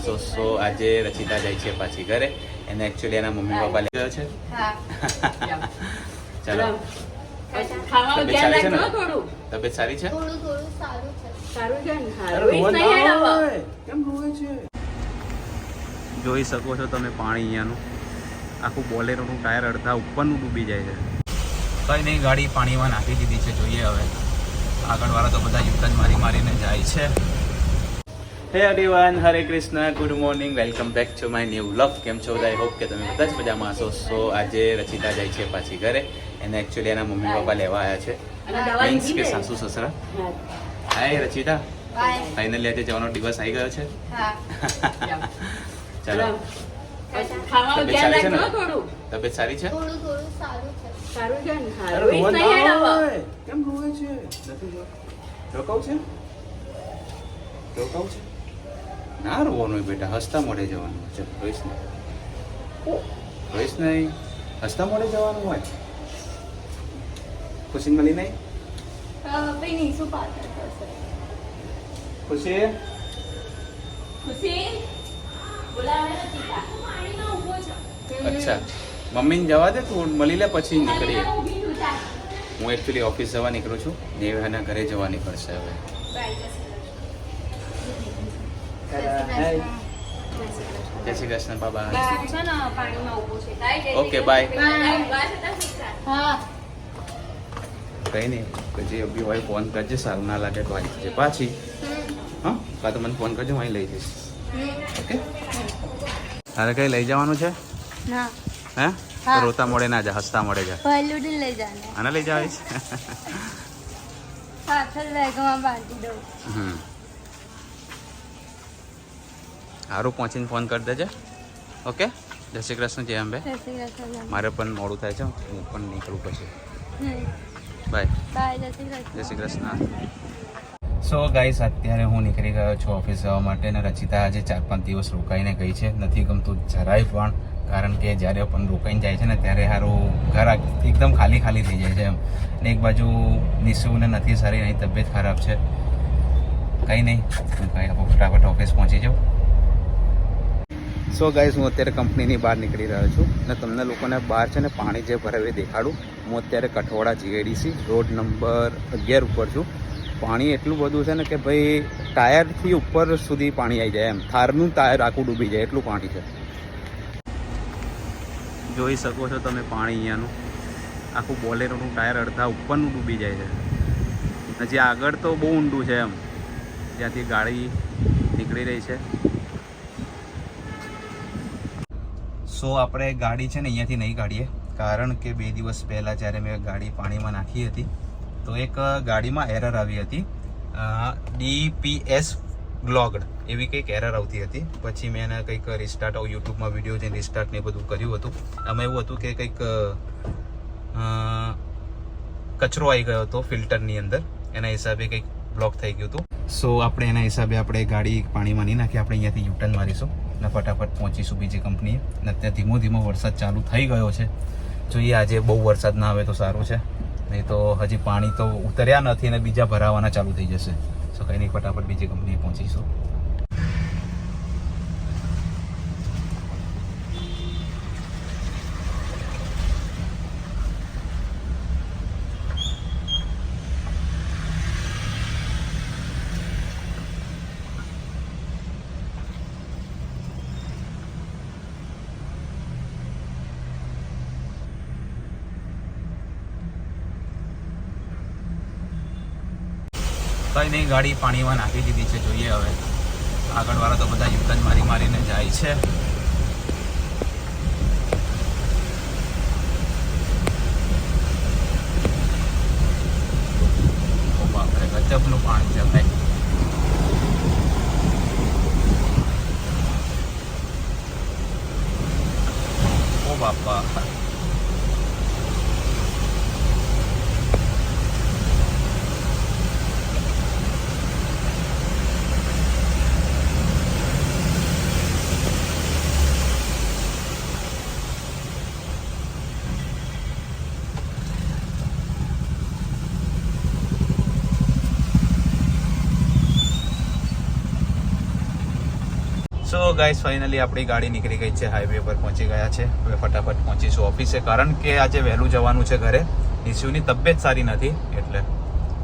સો સો આજે રચિતા જાય છે પાછી ઘરે. એને એકચ્યુઅલી એના મમ્મી પપ્પા લઈ ગયો છે. હા. ચાલો. તબિયત સારી છે જોઈ શકો છો તમે પાણી અહીંયાનું. આખું બોલેરોનું ટાયર અડધા ઉપરનું ડૂબી જાય છે. કંઈ નહીં ગાડી પાણીમાં નાખી દીધી છે. જોઈએ હવે. આગળવાળા તો બધા યુદ્ધ જ મારી મારીને જાય છે. Hey everyone Hare Krishna good morning welcome back to my new vlog કેમ છો? આઈ હોપ કે તમે બધા જ મજામાં હશો. સો આજે રચિતા જાય છે પાછી ઘરે. એને એકચ્યુઅલી એના મમ્મી પપ્પા લેવા આવ્યા છે. અને મીન્સ કે સાસુ સસરા. હાય રચિતા. ફાઇનલી આજે જવાનો દિવસ આવી ગયો છે. હા. ચાલો. તબિયત સારી છે કેમ રોવે છે? રોકાવું છે? રોકાવું છે? ના રોવાનું બેટા હસતા મોઢે જવાનું છે રોઈશ નહીં રોઈશ નહીં હસતા મોઢે જવાનું હોય? ખુશી મળી નહીં? ખુશી. અચ્છા. મમ્મીને જવા દે તું મળી લે પછી નીકળીએ. હું એકચ્યુઅલી ઓફિસ જવા નીકળું છું. નેહાના ઘરે જવા નીકળશે હવે. જય શ્રી કૃષ્ણ. બાબા ઓકે બાય. હા. કઈ નહીં પછી અભી હોય ફોન કરજે સારું ના લાગે તો આવી પાછી. હા કાં તો મને ફોન કરજો હું અહીં લઈ જઈશ. ઓકે? તારે કઈ લઈ જવાનું છે? હે? રોતા મોડે ના જા હસતા મોડે જા. ભલુડી લઈ જાને આને લઈ જાવીશ પાછળ બેગમાં બાંધી દઉં. હમ. સારું પહોંચીને ફોન કરી દેજે. ઓકે જય શ્રી કૃષ્ણ જય અંબે. મારે પણ મોડું થાય છે હું પણ નીકળું પછી. બાય બાય જય શ્રી કૃષ્ણ. જય શ્રી કૃષ્ણ. સો ગાઈસ અત્યારે હું નીકળી ગયો છું ઓફિસ જવા માટે અને રચિતા આજે ચાર પાંચ દિવસ રોકાઈને ગઈ છે. નથી ગમતું જરાય પણ કારણ કે જ્યારે પણ રોકાઈને જાય છે ને ત્યારે સારું ઘર એકદમ ખાલી ખાલી થઈ જાય છે એમ. ને એક બાજુ નિશુને નથી સારી એની તબિયત ખરાબ છે. કંઈ નહીં હું કંઈ ફટાફટ ઓફિસ પહોંચી જાઉં. સો ગાઈઝ હું અત્યારે કંપનીની બહાર નીકળી રહ્યો છું અને તમને લોકોને બહાર છે ને પાણી જે ભરાવે દેખાડું, હું અત્યારે કઠવાડા જીઆઈડીસી રોડ નંબર અગિયાર ઉપર છું. પાણી એટલું બધું છે ને કે ભાઈ, ટાયરથી ઉપર સુધી પાણી આવી જાય એમ. થારનું ટાયર આખું ડૂબી જાય, એટલું પાણી છે. જોઈ શકો છો તમે પાણી અહીંયાનું. આખું બોલેરોનું ટાયર અડધા ઉપરનું ડૂબી જાય છે. હજી આગળ તો બહુ ઊંડું છે એમ. જ્યાંથી ગાડી નીકળી રહી છે. સો આપણે ગાડી છે ને અહીંયાથી નહીં કાઢીએ. કારણ કે બે દિવસ પહેલાં જ્યારે મેં ગાડી પાણીમાં નાખી હતી, તો એક ગાડીમાં એરર આવી હતી. ડીપીએસ બ્લોગડ એવી કંઈક એરર આવતી હતી. પછી મેં એને કંઈક રિસ્ટાર્ટ યુટ્યુબમાં વીડિયો જઈને રિસ્ટાર્ટ ને બધું કર્યું હતું. આમાં એવું હતું કે કંઈક કચરો આવી ગયો હતો ફિલ્ટરની અંદર. એના હિસાબે કંઈક બ્લોક થઈ ગયું હતું. સો આપણે એના હિસાબે આપણે ગાડી પાણીમાં નહીં નાખી, આપણે અહીંયાથી યુટર્ન મારીશું. અને ફટાફટ પહોંચીશું બીજી કંપનીએ. ને અત્યારે ધીમો ધીમો વરસાદ ચાલુ થઈ ગયો છે. જોઈએ આજે બહુ વરસાદ ના આવે તો સારું છે. નહીં તો હજી પાણી તો ઉતર્યા નથી અને બીજા ભરાવાના ચાલુ થઈ જશે. સો કંઈ નહીં, ફટાફટ બીજી કંપનીએ પહોંચીશું. કઈ નહીં ગાડી પાણીમાં નાખી દીધી છે, જોઈએ હવે. આગળવાળા તો બધા યુદ્ધ જ મારી મારીને જાય છે ઓ બાપરે ગજબનું પાણી છે ભાઈ ઓ બાપા સો ગાઈસ ફાઇનલી આપણી ગાડી નીકળી ગઈ છે. હાઈવે પર પહોંચી ગયા છે. હવે ફટાફટ પહોંચીશું ઓફિસે કારણ કે આજે વહેલું જવાનું છે ઘરે. નિશુની તબિયત સારી નથી, એટલે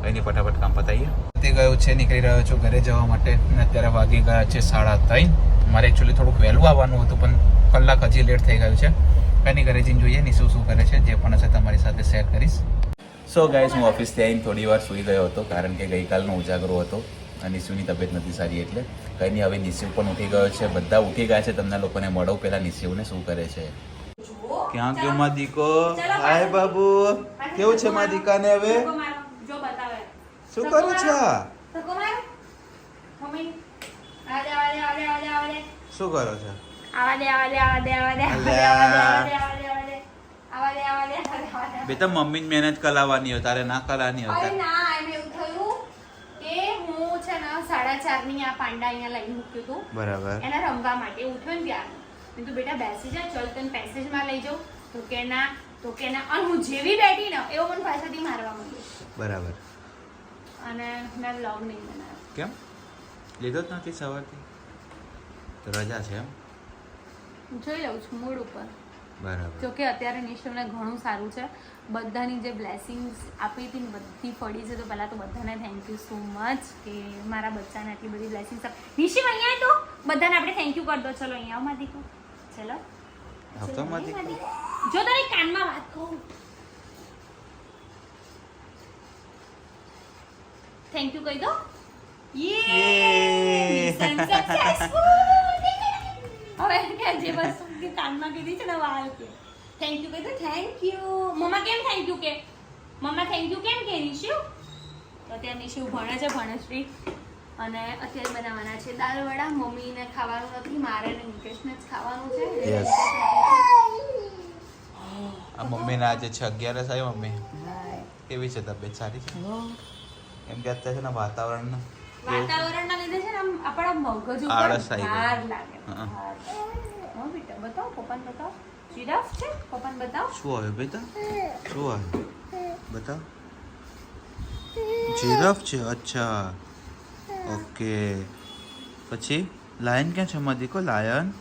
કંઈની ફટાફટ કામ પતાવીએ. તે ગયો છે, નીકળી રહ્યો છું ઘરે જવા માટે. અને અત્યારે વાગી ગયા છે સાડા ત્રણ. મારે એકચ્યુઅલી થોડુંક વહેલું આવવાનું હતું, પણ કલાક હજી લેટ થઈ ગયું છે. એની ઘરે જઈને જોઈએ નિશુ શું કરે છે, જે પણ હશે તમારી સાથે શેર કરીશ. સો ગાઈઝ હું ઓફિસથી આવીને થોડી વાર સૂઈ ગયો હતો, કારણ કે ગઈકાલનો ઉજાગરો હતો. નિશુની તબિયત નથી સારી એટલે કંઈ નહીં હવે નિશુ પણ ઉઠી ગયો છે બધા ઉઠી ગયા છે તમને લોકોને મળો પહેલા નિશુને શું કરે છે ક્યાં ગયો મા દીકો હાય બાબુ કેવું છે મા દીકાને હવે શું કરું છો શું કરો છો બેટા મમ્મી મહેનત કરાવવાની હોય તારે ના કરાવવાની હોય ના એમ એવું થયું કે હું છે ને સાડા ચારની આ પાંડા અહીંયા લઈને મૂક્યું હતું બરાબર. એને રમવા માટે ઉઠ્યો ને ત્યારનું મેં કીધું બેટા બેસી જા ચલ તને પેસેજમાં લઈ જાઉં. તો કે ના તો કે ના. અને હું જેવી બેઠી ને એવો મને પાછળથી મારવા માંડ્યો. બરાબર. અને મેં વ્લોગ નહીં બનાવ્યો. કેમ? લીધો જ નથી સવારથી? તો રજા છે એમ? જોઈ લઉં છું મૂડ ઉપર. બરાબર. જોકે અત્યારે નિશુને ઘણું સારું છે. બધાની જે બ્લેસિંગ્સ આપી હતી ને બધી પડી છે તો પહેલાં તો બધાને થેન્ક યુ સો મચ કે મારા બચ્ચાને આટલી બધી બ્લેસિંગ્સ નિશિમ અહીંયા તો. બધાને આપણે થેન્ક યુ કરી દો. ચલો અહીંયા આવો મારી દીકરો. ચલો. જો તારી કાનમાં વાત કહું થેન્ક યુ કહી દો. યે સક્સેસફુલ હવે કે જે વસ્તુ કાનમાં કીધી છે ને વાળ કે. થેન્ક યુ દો થેન્ક યુ મમ્મા કેમ થેન્ક યુ કે? મમ્મા થેન્ક યુ કેમ કે નિશુ તો અત્યારે નિશુ ભણે છે ભણશ્રી અને અત્યારે બનાવવાના છે દાળ વડા. મમ્મીને ખાવાનું નથી મારે ને નિકેશને જ ખાવાનું છે. યસ આ મમ્મીને આજે છે અગિયારસ આવી મમ્મી? કેવી છે તબિયત? સારી છે? એમ કે અત્યારે છે ને વાતાવરણ વાતાવરણના લીધે છે ને આમ આપણા મગજ ઉપર. ભાર લાગે. હા બેટા બતાવો પપ્પાને બતાવો. જીરાફ છે? પપ્પાને બતાવ. શું આવ્યું બેટા? શું આવ્યું? બતાવ. જીરાફ છે? અચ્છા. ઓકે. પછી લાયન ક્યાં છે મારી દીકો લાયન.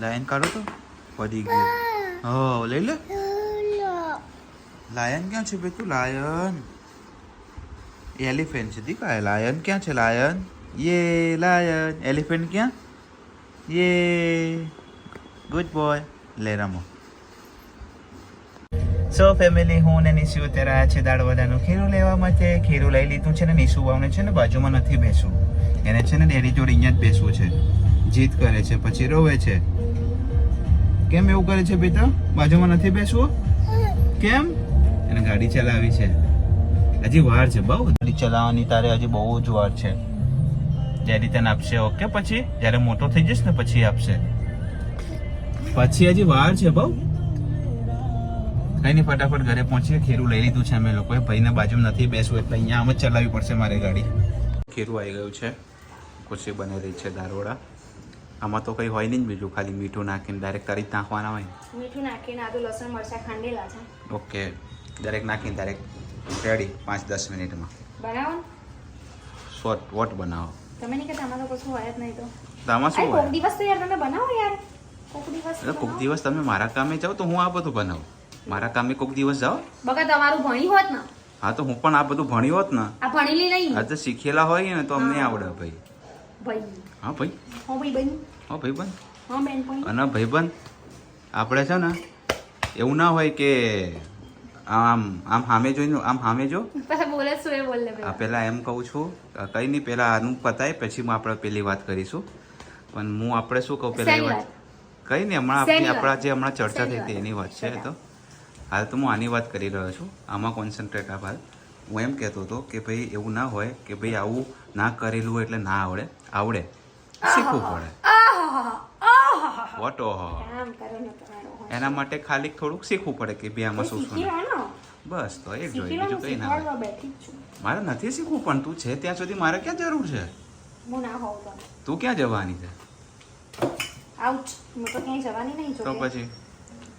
લાયન કાઢો તો. પડી ગયું. હો, લઈ લે. લાયન ક્યાં છે બેટું? લાયન. એલિફેન્ટ છે. દીકા લાયન ક્યાં છે? લાયન. યે, લાયન. એલિફેન્ટ ક્યાં? યે. Good boy. લે રમો. સો ફેમિલી હું ને નિશુ અત્યારે આ છે દાળવડાનું ખીરું લેવા માટે. ખીરું લઈ લીધું છે ને નિશુ વાવને છે ને બાજુમાં નથી બેસવું. એને છે ને ડેડી જોડે અહીંયા જ બેસવું છે. જીદ કરે છે, પછી રોવે છે. કેમ એવું કરે છે બેટા? બાજુમાં નથી બેસવું? કેમ? એને ગાડી ચલાવી છે. હજી વાર છે, બહુ ગાડી ચલાવવાની તારે હજી બહુ જ વાર છે. જ્યારે તને આપશે ઓકે પછી? જ્યારે મોટો થઈ જઈશ ને, પછી આપશે. પછી હજી વાર છે બહુ. કઈ નહીં ફટાફટ ઘરે પહોંચીએ. ખેરું લઈ લીધું છે અમે લોકોએ. ભાઈને બાજુ નથી બેસવું એટલે અહીંયા આમ જ ચલાવવી પડશે મારે ગાડી. ખીરું આવી ગયું છે. ખુશી બની રહી છે દારોડા. આમાં તો કંઈ હોય નહીં બીજું. ખાલી મીઠું નાખીને ડાયરેક્ટ તારી જ નાખવાના હોય મીઠું નાખીને આદુ લસણ મરચાં ખાંડેલા છે. ઓકે. ડાયરેક્ટ નાખીને ડાયરેક્ટ રેડી પાંચ દસ મિનિટમાં. બનાવો. શોર્ટ વોટ બનાવો? તમે નહીં કે તમારો કશું હોય જ નહીં તો. તમારું શું દિવસ તો યાર તમે બનાવો યાર. એટલે કોઈક દિવસ તમે મારા કામે જાઓ તો હું આ બધું બનાવું. મારા કામે કોઈક દિવસ જાઓ? બકા તમારું ભણી હોત ને. હા તો હું પણ આ બધું ભણી હોત ને. આ ભણેલી નહીં. આ તો શીખેલા હોય ને તો અમને આવડે ભાઈ. ભાઈ. હા ભાઈ. હો ભાઈ બન હા ભાઈબંધ. હા બેન પણ અને ભાઈબંધ આપણે છે ને એવું ના હોય કે આમ આમ સામે જોઈને આમ સામે જો. બોલે શું એ બોલે આ પહેલાં એમ કહું છું કંઈ નહીં પહેલાં આનું પતાય પછી હું આપણે પેલી વાત કરીશું. પણ હું આપણે શું કહું પહેલાં વાત. કંઈ નહીં હમણાં આપણી આપણા જે હમણાં ચર્ચા થઈ હતી એની વાત છે તો. હાલ તો હું આની વાત કરી રહ્યો છું. આમાં કોન્સન્ટ્રેટ આપ હાલ હું એમ કહેતો હતો કે ભાઈ એવું ના હોય કે ભાઈ આવું ના કરેલું હોય એટલે ના આવડે. આવડે. શીખવું પડે. વોટ ઓહો. એના માટે ખાલી થોડુંક શીખવું પડે કે ભાઈ આમાં શું શું બસ તો એ જોઈએ બીજું કંઈ ના મારે નથી શીખવું પણ તું છે ત્યાં સુધી મારે ક્યાં જરૂર છે? તું ક્યાં જવાની છે? આઉચ હું તો ક્યાંય જવાની નહીં તો પછી?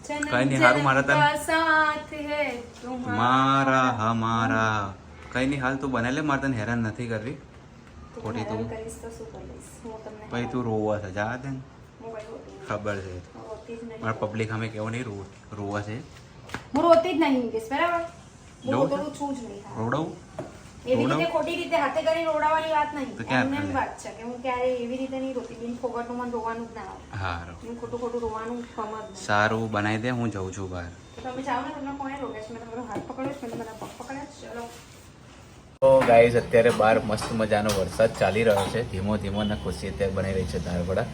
કઈ નહીં, હારું, મારા તને- સાથ હૈ તુમ્હારા. મારા હમારા. કઈ નહીં હાલ તું બને લે મારે તને હેરાન નથી કરવી. ખોટી તું કરીશ તો શું કરીશ હું તમને તું રોવા છે જા દે. ખબર છે. મારા પબ્લિક અમે કેવો નહીં રો રોવા છે. હું રોતી જ નહીં બરાબર. રોડાવું? એવી રીતે ખોટી રીતે હાથે કરી રોડાવાની વાત નહીં. એમને એમ વાત છે કે હું ક્યારે એવી રીતે નહીં રોતી બિન ફોગટનું મને રોવાનું જ ના આવે. સારું હું ખોટું ખોટું રોવાનું ગમ સારું બનાવી દે હું જઉં છું બહાર. તો તમે જાઓ ને તમને કોણે રોકે છે? મેં તમારો હાથ પકડ્યો છે મેં તમારા પગ પકડ્યા ચલો. તો ગાઈઝ અત્યારે બહાર મસ્ત મજાનો વરસાદ ચાલી રહ્યો છે. ધીમો ધીમો ને ખુશી અત્યારે બનાવી રહી છે દાળવડા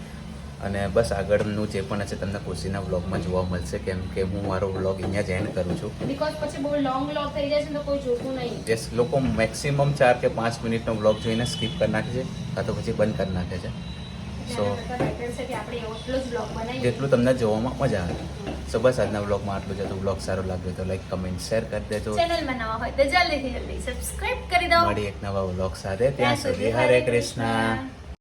અને બસ આગળનું જે પણ હશે તમને ખુશીના વ્લોગમાં જોવા મળશે કેમ કે હું મારો વ્લોગ અહીંયા જ એન્ડ કરું છું બીકોઝ પછી બહુ લોંગ લોંગ થઈ છે તો કોઈ જોતું નહીં જે લોકો મેક્સિમમ ચાર કે પાંચ મિનિટનો વ્લોગ જોઈને સ્કીપ કરી નાખે છે કાં તો પછી બંધ કરી નાખે છે સો છે જેટલું તમને જોવામાં મજા આવે સો બસ આજના વ્લોગમાં આટલું જ હતું વ્લોગ સારો લાગ્યો તો લાઈક કમેન્ટ શેર કરી દેજો ચેનલ બનાવવા હોય તો જલ્દીથી જલ્દી સબસ્ક્રાઇબ કરી દો મળી એક નવા વ્લોગ સાથે ત્યાં સુધી હરે કૃષ્ણ